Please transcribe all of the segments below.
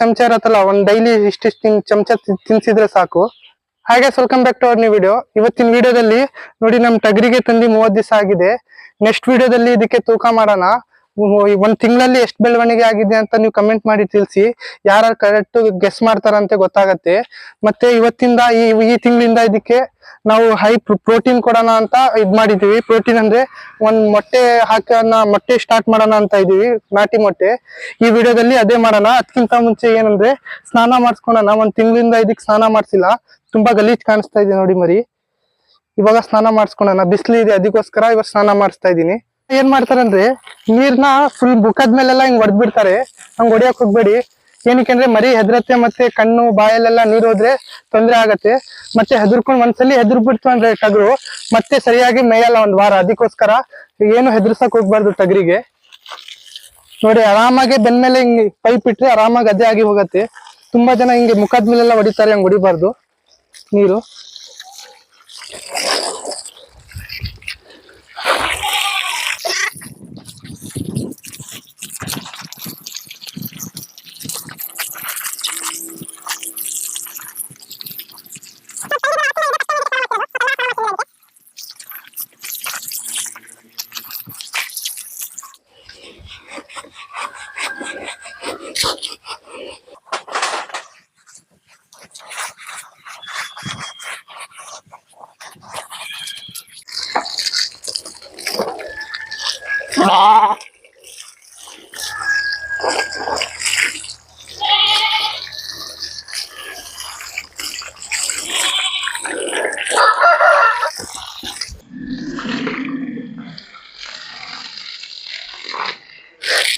ಚಮಚ ಇರತ್ತಲ್ಲ, ಒಂದ್ ಡೈಲಿ ಇಷ್ಟಿಷ್ಟು ಚಮಚ ತಿನ್ಸಿದ್ರೆ ಸಾಕು. ಹಾಗೆ welcome back to our new video ಇವತ್ತಿನ ವಿಡಿಯೋದಲ್ಲಿ ನೋಡಿ ನಮ್ ಟಗರಿಗೆ ತಂದಿ ಮೂವತ್ ದಿವಸ ಆಗಿದೆ. ನೆಕ್ಸ್ಟ್ ವಿಡಿಯೋದಲ್ಲಿ ಇದಕ್ಕೆ ತೂಕ ಮಾಡೋಣ. ಒಂದ್ ತಿಂಗಳಲ್ಲಿ ಎಷ್ಟು ಬೆಳವಣಿಗೆ ಆಗಿದೆ ಅಂತ ನೀವು ಕಮೆಂಟ್ ಮಾಡಿ ತಿಳಿಸಿ. ಯಾರು ಕರೆಕ್ಟ್ ಗೆಸ್ ಮಾಡ್ತಾರಂತೆ ಗೊತ್ತಾಗತ್ತೆ. ಮತ್ತೆ ಇವತ್ತಿಂದ ಈ ಈ ತಿಂಗಳಿಂದ ಇದಕ್ಕೆ ನಾವು ಹೈ ಪ್ರೋಟೀನ್ ಕೊಡೋಣ ಅಂತ ಇದ್ ಮಾಡಿದೀವಿ ಪ್ರೋಟೀನ್ ಅಂದ್ರೆ ಒಂದ್ ಮೊಟ್ಟೆ ಹಾಕೋಣ ಮೊಟ್ಟೆ ಸ್ಟಾರ್ಟ್ ಮಾಡೋಣ ಅಂತ ಇದೀವಿ. ನಾಟಿ ಮೊಟ್ಟೆ. ಈ ವಿಡಿಯೋದಲ್ಲಿ ಅದೇ ಮಾಡೋಣ. ಅದಕ್ಕಿಂತ ಮುಂಚೆ ಏನಂದ್ರೆ ಸ್ನಾನ ಮಾಡಿಸ್ಕೊಳೋಣ. ಒಂದ್ ತಿಂಗಳಿಂದ ಇದಕ್ಕೆ ಸ್ನಾನ ಮಾಡ್ಸಿಲ್ಲ. ತುಂಬಾ ಗಲೀಜ್ ಕಾಣಿಸ್ತಾ ಇದೆ ನೋಡಿ ಮರಿ. ಇವಾಗ ಸ್ನಾನ ಮಾಡಿಸ್ಕೊಳೋಣ. ಬಿಸಿಲು ಇದೆ ಅದಕ್ಕೋಸ್ಕರ ಇವಾಗ ಸ್ನಾನ ಮಾಡಿಸ್ತಾ ಇದೀನಿ ಏನ್ ಮಾಡ್ತಾರಂದ್ರೆ ನೀರ್ನ ಫುಲ್ ಬುಕ್ಕದ ಮೇಲೆಲ್ಲ ಹಿಂಗ್ ಹೊಡೆದ್ ಬಿಡ್ತಾರೆ ಹಂಗ್ ಹೊಡಿಯಕ್ ಹೋಗ್ಬೇಡಿ. ಏನಕ್ಕೆ ಅಂದ್ರೆ ಮರಿ ಹೆದರತ್ತೆ ಮತ್ತೆ ಕಣ್ಣು, ಬಾಯಲ್ಲೆಲ್ಲ ನೀರ್ ಹೋದ್ರೆ ತೊಂದರೆ ಆಗತ್ತೆ. ಮತ್ತೆ ಹೆದರ್ಕೊಂಡ್ ಒಂದ್ಸಲಿ ಹೆದರ್ ಬಿಡ್ತು ಅಂದ್ರೆ ಟಗರು, ಮತ್ತೆ ಸರಿಯಾಗಿ ಮೇಯಲ್ಲ ಒಂದ್ ವಾರ. ಅದಕ್ಕೋಸ್ಕರ ಏನು ಹೆದರ್ಸಕ್ ಹೋಗ್ಬಾರ್ದು ಟಗರಿಗೆ. ನೋಡಿ, ಆರಾಮಾಗಿ ಬೆನ್ಮೇಲೆ ಹಿಂಗ್ ಪೈಪ್ ಇಟ್ರೆ ಆರಾಮಾಗಿ ಅದೇ ಆಗಿ ಹೋಗತ್ತೆ. ತುಂಬಾ ಜನ ಹಿಂಗೆ ಮುಖದ ಮೇಲೆಲ್ಲ ಹೊಡಿತಾರೆ, ಹಂಗ್ ಹೊಡಿಬಾರ್ದು. ನೀರು.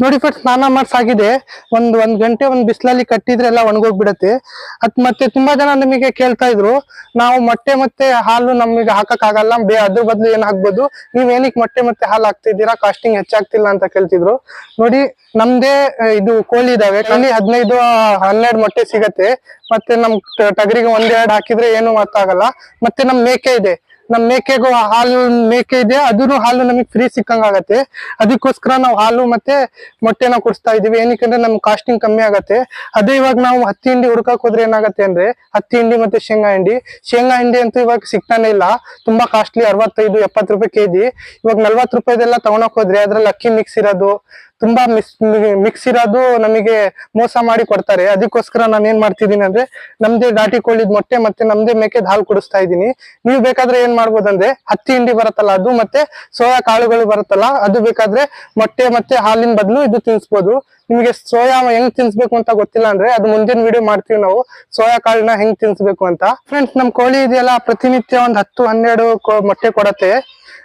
ನೋಡಿ ಫಸ್ಟ್ ಸ್ನಾನ ಮಾಡ್ಸಾಗಿದೆ. ಒಂದ್ ಒಂದ್ ಗಂಟೆ ಒಂದ್ ಬಿಸಿಲಲ್ಲಿ ಕಟ್ಟಿದ್ರೆ ಎಲ್ಲ ಒಣಗೋಗ್ಬಿಡತ್ತೆ. ಅದ್ ಮತ್ತೆ ತುಂಬಾ ಜನ ನಮಗೆ ಕೇಳ್ತಾ ಇದ್ರು, ನಾವು ಮೊಟ್ಟೆ ಮತ್ತೆ ಹಾಲು ನಮಗೆ ಹಾಕಕ್ ಆಗಲ್ಲ, ಬೇ ಅದ್ರ ಬದಲು ಏನ್ ಹಾಕ್ಬೋದು ನೀವ್ ಏನಕ್ಕೆ ಮೊಟ್ಟೆ ಮತ್ತೆ ಹಾಲು ಹಾಕ್ತಿದ್ದೀರಾ? ಕಾಸ್ಟಿಂಗ್ ಹೆಚ್ಚಾಗ್ತಿಲ್ಲ ಅಂತ ಕೇಳ್ತಿದ್ರು. ನೋಡಿ, ನಮ್ದೇ ಇದು ಕೋಳಿ ಇದಾವೆ. ಅಲ್ಲಿ ಹದಿನೈದು, ಹನ್ನೆರಡು ಮೊಟ್ಟೆ ಸಿಗತ್ತೆ. ಮತ್ತೆ ನಮ್ ಟಗರಿಗೆ ಒಂದೆರಡು ಹಾಕಿದ್ರೆ ಏನು ಗೊತ್ತಾಗಲ್ಲ ಮತ್ತೆ ನಮ್ ಮೇಕೆ ಇದೆ. ನಮ್ ಮೇಕೆಗೂ ಹಾಲು ಮೇಕೆ ಇದೆ ಅದೂ ಹಾಲು ನಮಗೆ ಫ್ರೀ ಸಿಕ್ಕಂಗಾಗತ್ತೆ. ಅದಕ್ಕೋಸ್ಕರ ನಾವು ಹಾಲು ಮತ್ತೆ ಮೊಟ್ಟೆನ ಕೊಡಿಸ್ತಾ ಇದೀವಿ ಏನಕ್ಕೆಂದ್ರೆ ನಮ್ ಕಾಸ್ಟಿಂಗ್ ಕಮ್ಮಿ ಆಗತ್ತೆ. ಅದೇ ಇವಾಗ ನಾವು ಹತ್ತಿ ಹಿಂಡಿ ಹುಡ್ಕಕ್ ಹೋದ್ರೆ ಏನಾಗತ್ತೆ ಅಂದ್ರೆ, ಹತ್ತಿ ಹಿಂಡಿ ಮತ್ತೆ ಶೇಂಗಾ ಹಿಂಡಿ. ಶೇಂಗಾ ಹಿಂಡಿ ಅಂತೂ ಇವಾಗ ಸಿಗ್ತಾನೆ ಇಲ್ಲ. ತುಂಬಾ ಕಾಸ್ಟ್ಲಿ ಅರವತ್ತೈದು, ಎಪ್ಪತ್ತು ರೂಪಾಯಿ ಕೆಜಿ. ಇವಾಗ ನಲ್ವತ್ತು ರೂಪಾಯಿದೆಲ್ಲ ತಗೊಳಕ್ ಹೋದ್ರೆ ಅದ್ರಲ್ಲಿ ಅಕ್ಕಿ ಮಿಕ್ಸ್ ಇರೋದು ತುಂಬಾ ಮಿಸ್ ಮಿಕ್ಸ್ ಇರೋದು ನಮಗೆ ಮೋಸ ಮಾಡಿ ಕೊಡ್ತಾರೆ. ಅದಕ್ಕೋಸ್ಕರ ನಾನು ಏನ್ ಮಾಡ್ತಿದ್ದೀನಿ ಅಂದ್ರೆ ನಮ್ದೇ ದಾಟಿ ಕೋಳಿದ್ ಮೊಟ್ಟೆ ಮತ್ತೆ ನಮ್ದೇ ಮೇಕೆದ್ ಹಾಲು ಕುಡಿಸ್ತಾ ಇದ್ದೀನಿ. ನೀವು ಬೇಕಾದ್ರೆ ಏನ್ ಮಾಡ್ಬೋದಂದ್ರೆ ಹತ್ತಿ ಹಿಂಡಿ ಬರುತ್ತಲ್ಲ ಅದು ಮತ್ತೆ ಸೋಯಾ ಕಾಳುಗಳು ಬರುತ್ತಲ್ಲ, ಅದು ಬೇಕಾದ್ರೆ ಮೊಟ್ಟೆ ಮತ್ತೆ ಹಾಲಿನ ಬದಲು ಇದು ತಿನ್ಸ್ಬೋದು. ನಿಮಗೆ ಸೋಯಾ ಹೆಂಗ್ ತಿನ್ಸ್ಬೇಕು ಅಂತ ಗೊತ್ತಿಲ್ಲ ಅಂದ್ರೆ ಅದು ಮುಂದಿನ ವಿಡಿಯೋ ಮಾಡ್ತೀವಿ ನಾವು. ಸೋಯಾ ಕಾಳನ್ನ ಹೆಂಗ್ ತಿನ್ಸ್ಬೇಕು ಅಂತ. ಫ್ರೆಂಡ್ಸ್ ನಮ್ ಕೋಳಿ ಇದೆಯಲ್ಲ ಪ್ರತಿನಿತ್ಯ ಒಂದ್ ಹತ್ತು ಹನ್ನೆರಡು ಮೊಟ್ಟೆ ಕೊಡತ್ತೆ.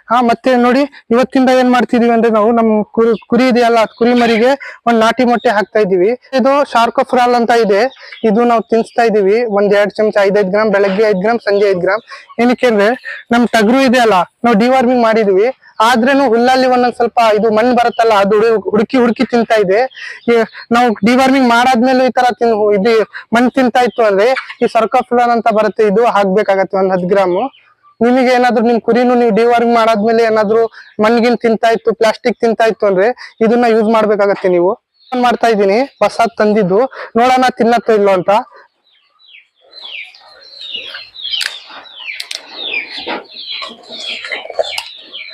ಹಾ, ಮತ್ತೆ ನೋಡಿ, ಇವತ್ತಿಂದ ಏನ್ ಮಾಡ್ತಿದೀವಿ ಅಂದ್ರೆ ನಾವು ನಮ್ ಕುರಿ ಕುರಿ ಇದೆಯಲ್ಲ ಕುರಿಮರಿಗೆ ಕುರಿ ಮರಿಗೆ ಒಂದ್ ನಾಟಿ ಮೊಟ್ಟೆ ಹಾಕ್ತಾ ಇದೀವಿ ಇದು ಶಾರ್ಕೋಫ್ರಾಲ್ ಅಂತ ಇದೆ. ಇದು ನಾವು ತಿನ್ಸ್ತಾ ಇದೀವಿ ಒಂದ್ ಎರಡ್ ಚಮಚ, ಐದೈದ್ ಗ್ರಾಮ್, ಬೆಳಗ್ಗೆ ಐದ್ ಗ್ರಾಮ್, ಸಂಜೆ ಐದ್ ಗ್ರಾಮ್. ಏನಕ್ಕೆ ಅಂದ್ರೆ, ನಮ್ ಟಗರು ಇದೆಯಲ್ಲ, ನಾವು ಡಿವಾರ್ಮಿಂಗ್ ಮಾಡಿದೀವಿ. ಆದ್ರೇನು ಹುಲ್ಲಲ್ಲಿ ಒಂದೊಂದ್ ಸ್ವಲ್ಪ ಇದು ಮಣ್ಣು ಬರುತ್ತಲ್ಲ, ಅದು ಹುಡುಕಿ ಹುಡುಕಿ ತಿಂತಾ ಇದೆ. ನಾವು ಡಿವಾರ್ಮಿಂಗ್ ಮಾಡಾದ್ಮೇಲೆ ಈ ತರ ತಿನ್, ಇದು ಮಣ್ಣು ತಿಂತಾ ಇತ್ತು ಅಂದ್ರೆ, ಈ ಸರ್ಕೋಫ್ರಾಲ್ ಅಂತ ಬರುತ್ತೆ, ಇದು ಹಾಕ್ಬೇಕಾಗತ್ತೆ ಒಂದ್ ಹತ್ ಗ್ರಾಮು. ನಿಮಗೆ ಏನಾದ್ರು ನಿಮ್ ಕುರಿನು ನೀವು ಡಿವಾರ್ಮಿಂಗ್ ಮಾಡಾದ್ಮೇಲೆ ಏನಾದ್ರು ಮಣ್ಗಿನ್ ತಿಂತಾ ಇತ್ತು ಪ್ಲಾಸ್ಟಿಕ್ ತಿಂತಾ ಇತ್ತು ಅಂದ್ರೆ ಇದನ್ನ ಯೂಸ್ ಮಾಡ್ಬೇಕಾಗತ್ತೆ ನೀವು. ಮಾಡ್ತಾ ಇದ್ದೀನಿ ಹೊಸ ತಂದಿದ್ದು. ನೋಡೋಣ, ತಿನ್ನತ್ತೋ ಇಲ್ಲೋ ಅಂತ.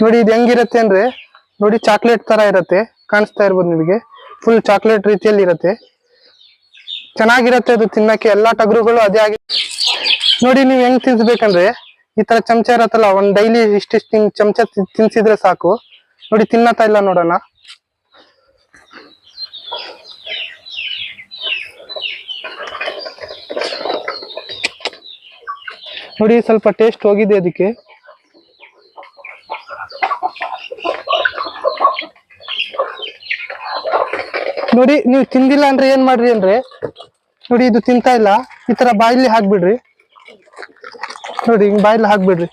ನೋಡಿ, ಇದು ಹೆಂಗಿರತ್ತೆ ಅಂದ್ರೆ, ನೋಡಿ ಚಾಕ್ಲೇಟ್ ತರ ಇರತ್ತೆ. ಕಾಣಿಸ್ತಾ ಇರ್ಬೋದು ನಿಮಗೆ. ಫುಲ್ ಚಾಕ್ಲೇಟ್ ರೀತಿಯಲ್ಲಿ ಇರತ್ತೆ. ಚೆನ್ನಾಗಿರತ್ತೆ ಅದು ತಿನ್ನಕ್ಕೆ. ಎಲ್ಲಾ ಟಗರುಗಳು ಅದೇ ಆಗಿ ನೋಡಿ, ನೀವು ಹೆಂಗ್ ತಿನ್ಸ್ಬೇಕಂದ್ರೆ ಈ ತರ ಚಮಚ ಇರತ್ತಲ್ಲ, ಒಂದ್ ಡೈಲಿ ಇಷ್ಟಿಷ್ಟು ಚಮಚ ತಿನ್ಸಿದ್ರೆ ಸಾಕು. ನೋಡಿ ತಿನ್ನತಾ ಇಲ್ಲ ನೋಡೋಣ. ನೋಡಿ, ಸ್ವಲ್ಪ ಟೇಸ್ಟ್ ಹೋಗಿದೆ ಅದಕ್ಕೆ. ನೋಡಿ, ನೀವು ತಿಂದಿಲ್ಲ ಅಂದ್ರೆ ಏನ್ ಮಾಡ್ರಿ ಅಂದ್ರೆ, ನೋಡಿ, ಇದು ತಿಂತಾ ಇಲ್ಲ. ಈ ತರ ಬಾಯಲ್ಲಿ ಹಾಕ್ಬಿಡ್ರಿ. ನೋಡಿ, ಹಿಂಗ್ ಬಾಯಲ್ಲಿ ಹಾಕ್ಬಿಡ್ರಿ.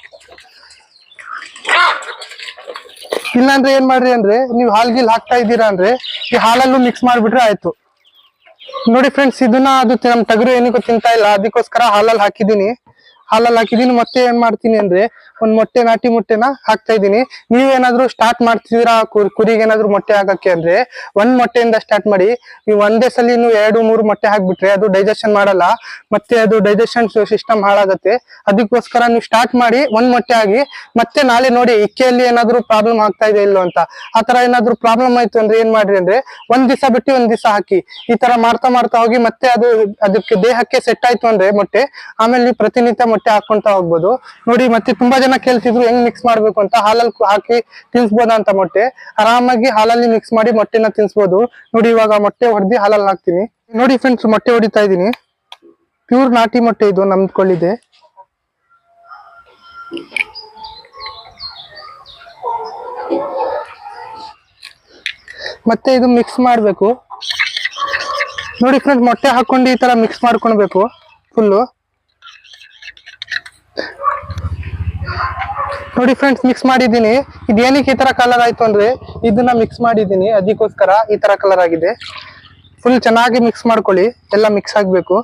ಇಲ್ಲಾಂದ್ರೆ ಏನ್ ಮಾಡ್ರಿ ಅಂದ್ರೆ, ನೀವು ಹಾಲ್ ಗೀಲ್ ಹಾಕ್ತಾ ಇದ್ದೀರಾ ಅಂದ್ರೆ, ಈ ಹಾಲಲ್ಲೂ ಮಿಕ್ಸ್ ಮಾಡ್ಬಿಟ್ರೆ ಆಯ್ತು. ನೋಡಿ ಫ್ರೆಂಡ್ಸ್ ಇದನ್ನ ಅದು ನಮ್ ಟಗರು ಏನಕ್ಕೂ ತಿಂತಾ ಇಲ್ಲ, ಅದಕ್ಕೋಸ್ಕರ ಹಾಲಲ್ಲಿ ಹಾಕಿದೀನಿ ಹಾಲಲ್ಲಿ ಹಾಕಿದೀನಿ ಮತ್ತೆ ಏನ್ ಮಾಡ್ತೀನಿ ಅಂದ್ರೆ ಒಂದ್ ಮೊಟ್ಟೆ, ನಾಟಿ ಮೊಟ್ಟೆನ ಹಾಕ್ತಾ ಇದೀನಿ ನೀವೇನಾದ್ರೂ ಸ್ಟಾರ್ಟ್ ಮಾಡ್ತಿದ್ದೀರಾ ಕುರಿ, ಕುರಿಗೆ ಏನಾದ್ರು ಮೊಟ್ಟೆ ಹಾಕಕ್ಕೆ ಅಂದ್ರೆ ಒಂದ್ ಮೊಟ್ಟೆಯಿಂದ ಸ್ಟಾರ್ಟ್ ಮಾಡಿ, ನೀವು ಒಂದೇ ಸಲ ನೀವು ಎರಡು, ಮೂರು ಮೊಟ್ಟೆ ಹಾಕ್ಬಿಟ್ರೆ ಅದು ಡೈಜೆಷನ್ ಮಾಡಲ್ಲ, ಮತ್ತೆ ಅದು ಡೈಜೆಷನ್ ಸಿಸ್ಟಮ್ ಹಾಳಾಗತ್ತೆ. ಅದಕ್ಕೋಸ್ಕರ ನೀವು ಸ್ಟಾರ್ಟ್ ಮಾಡಿ ಒಂದ್ ಮೊಟ್ಟೆ ಆಗಿ ಮತ್ತೆ ನಾಳೆ ನೋಡಿ ಇಕ್ಕೆಯಲ್ಲಿ ಏನಾದ್ರು ಪ್ರಾಬ್ಲಮ್ ಆಗ್ತಾ ಇದೆ ಇಲ್ಲೋ ಅಂತ. ಆ ತರ ಏನಾದ್ರು ಪ್ರಾಬ್ಲಮ್ ಆಯ್ತು ಅಂದ್ರೆ ಏನ್ ಮಾಡ್ರಿ ಅಂದ್ರೆ ಒಂದ್ ದಿವಸ ಬಿಟ್ಟು ಒಂದ್ ದಿವಸ ಹಾಕಿ, ಈ ತರ ಮಾಡ್ತಾ ಮಾಡ್ತಾ ಹೋಗಿ ಮತ್ತೆ ಅದು ಅದಕ್ಕೆ ದೇಹಕ್ಕೆ ಸೆಟ್ ಆಯ್ತು ಅಂದ್ರೆ ಮೊಟ್ಟೆ, ಆಮೇಲೆ ನೀವು ಪ್ರತಿನಿತ್ಯ ಮೊಟ್ಟೆ ಹಾಕೊಂತ ಹೋಗ್ಬೋದು. ನೋಡಿ, ಮತ್ತೆ ತುಂಬಾ ಜನ ಕೇಳ್ತಿದ್ರು, ಹೆಂಗ್ ಮಿಕ್ಸ್ ಮಾಡ್ಬೇಕು ಅಂತ? ಹಾಲಲ್ಲಿ ಹಾಕಿ ತಿನ್ಸ್ಬೋದ ಅಂತ ಮೊಟ್ಟೆ. ಆರಾಮಾಗಿ ಹಾಲಲ್ಲಿ ಮಿಕ್ಸ್ ಮಾಡಿ ಮೊಟ್ಟೆನ ತಿನ್ಸ್ಬೋದು. ನೋಡಿ, ಇವಾಗ ಮೊಟ್ಟೆ ಹೊಡೆದಿ ಹಾಲಲ್ಲಿ ಹಾಕ್ತೀನಿ. ನೋಡಿ ಫ್ರೆಂಡ್ಸ್ ಮೊಟ್ಟೆ ಹೊಡಿತಾ ಇದೀನಿ ಪ್ಯೂರ್ ನಾಟಿ ಮೊಟ್ಟೆ ಇದು ನಂಬ್ಕೊಳ್ಳಿದೆ ಮತ್ತೆ ಇದು ಮಿಕ್ಸ್ ಮಾಡಬೇಕು. ನೋಡಿ ಫ್ರೆಂಡ್ಸ್ ಮೊಟ್ಟೆ ಹಾಕೊಂಡು ಈ ತರ ಮಿಕ್ಸ್ ಮಾಡ್ಕೊಳ್ಬೇಕು. ಫುಲ್ಲು ನೋಡಿ ಫ್ರೆಂಡ್ಸ್ ಮಿಕ್ಸ್ ಮಾಡಿದ್ದೀನಿ. ಇದು ಏನಕ್ಕೆ ಈ ತರ ಕಲರ್ ಆಯ್ತು ಅಂದ್ರೆ ಇದನ್ನ ಮಿಕ್ಸ್ ಮಾಡಿದ್ದೀನಿ. ಅದಕ್ಕೋಸ್ಕರ ಈ ತರ ಕಲರ್ ಆಗಿದೆ. ಫುಲ್ ಚೆನ್ನಾಗಿ ಮಿಕ್ಸ್ ಮಾಡ್ಕೊಳ್ಳಿ. ಎಲ್ಲ ಮಿಕ್ಸ್ ಆಗಬೇಕು.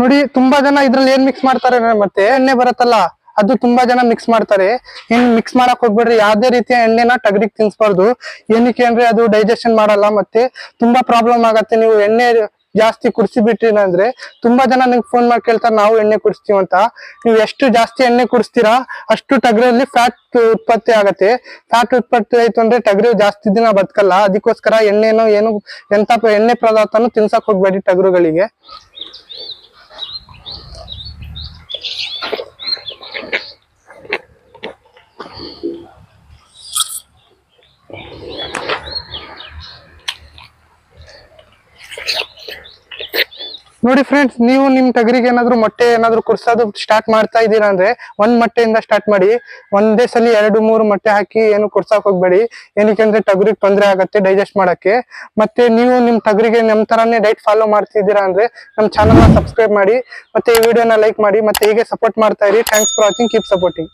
ನೋಡಿ, ತುಂಬಾ ಜನ ಇದ್ರಲ್ಲಿ ಏನ್ ಮಿಕ್ಸ್ ಮಾಡ್ತಾರೆ ಮತ್ತೆ ಎಣ್ಣೆ ಬರುತ್ತಲ್ಲ? ಅದು ತುಂಬಾ ಜನ ಮಿಕ್ಸ್ ಮಾಡ್ತಾರೆ. ಇನ್ ಮಿಕ್ಸ್ ಮಾಡಕ್ ಹೋಗ್ಬೇಡ್ರಿ, ಯಾವ್ದೇ ರೀತಿಯ ಎಣ್ಣೆನ ಟಗರಿಗೆ ತಿನ್ಸ್ಬಾರ್ದು. ಏನಕ್ಕೆ ಅಂದ್ರೆ ಅದು ಡೈಜೆಷನ್ ಮಾಡಲ್ಲ ಮತ್ತೆ ತುಂಬಾ ಪ್ರಾಬ್ಲಮ್ ಆಗತ್ತೆ. ನೀವು ಎಣ್ಣೆ ಜಾಸ್ತಿ ಕುಡಿಸಿ ಬಿಟ್ರಿ ಅಂದ್ರೆ ತುಂಬಾ ಜನ ನಿಮ್ಗೆ ಫೋನ್ ಮಾಡಿ ಕೇಳ್ತಾರೆ, ನಾವು ಎಣ್ಣೆ ಕುಡಿಸ್ತೀವಿ ಅಂತ. ನೀವು ಎಷ್ಟು ಜಾಸ್ತಿ ಎಣ್ಣೆ ಕುಡಿಸ್ತೀರಾ, ಅಷ್ಟು ಟಗರಲ್ಲಿ ಫ್ಯಾಟ್ ಉತ್ಪತ್ತಿ ಆಗತ್ತೆ. ಫ್ಯಾಟ್ ಉತ್ಪತ್ತಿ ಆಯ್ತು ಅಂದ್ರೆ ಟಗರು ಜಾಸ್ತಿ ದಿನ ಬದುಕಲ್ಲ. ಅದಕ್ಕೋಸ್ಕರ ಎಣ್ಣೆನೋ ಏನು ಎಂತ ಎಣ್ಣೆ ಪದಾರ್ಥನೂ ತಿನ್ಸಕ್ ಹೋಗ್ಬೇಡಿ ಟಗರುಗಳಿಗೆ ನೋಡಿ ಫ್ರೆಂಡ್ಸ್ ನೀವು ನಿಮ್ ಟಗರಿಗೆ ಏನಾದ್ರು ಮೊಟ್ಟೆ ಏನಾದ್ರು ಕುರ್ಸೋದು ಸ್ಟಾರ್ಟ್ ಮಾಡ್ತಾ ಇದ್ದೀರಾ ಅಂದ್ರೆ ಒಂದ್ ಮೊಟ್ಟೆಯಿಂದ ಸ್ಟಾರ್ಟ್ ಮಾಡಿ, ಒಂದೇ ಸಲ ಎರಡು, ಮೂರು ಮೊಟ್ಟೆ ಹಾಕಿ ಏನು ಕುಡ್ಸಕ್ ಹೋಗ್ಬೇಡಿ. ಏನಕ್ಕೆ ಅಂದ್ರೆ ಟಗರಿಗೆ ತೊಂದರೆ ಆಗತ್ತೆ ಡೈಜೆಸ್ಟ್ ಮಾಡಕ್ಕೆ. ಮತ್ತೆ ನೀವು ನಿಮ್ ಟಗರಿಗೆ ನಮ್ ತರಾನೇ ಡೈಟ್ ಫಾಲೋ ಮಾಡ್ತಿದ್ದೀರಾ ಅಂದ್ರೆ ನಮ್ ಚಾನಲ್ನ ಸಬ್ಸ್ಕ್ರೈಬ್ ಮಾಡಿ, ಮತ್ತೆ ಈ ವಿಡಿಯೋನ ಲೈಕ್ ಮಾಡಿ, ಮತ್ತೆ ಹೀಗೆ ಸಪೋರ್ಟ್ ಮಾಡ್ತಾ ಇರಿ. Thanks for watching keep supporting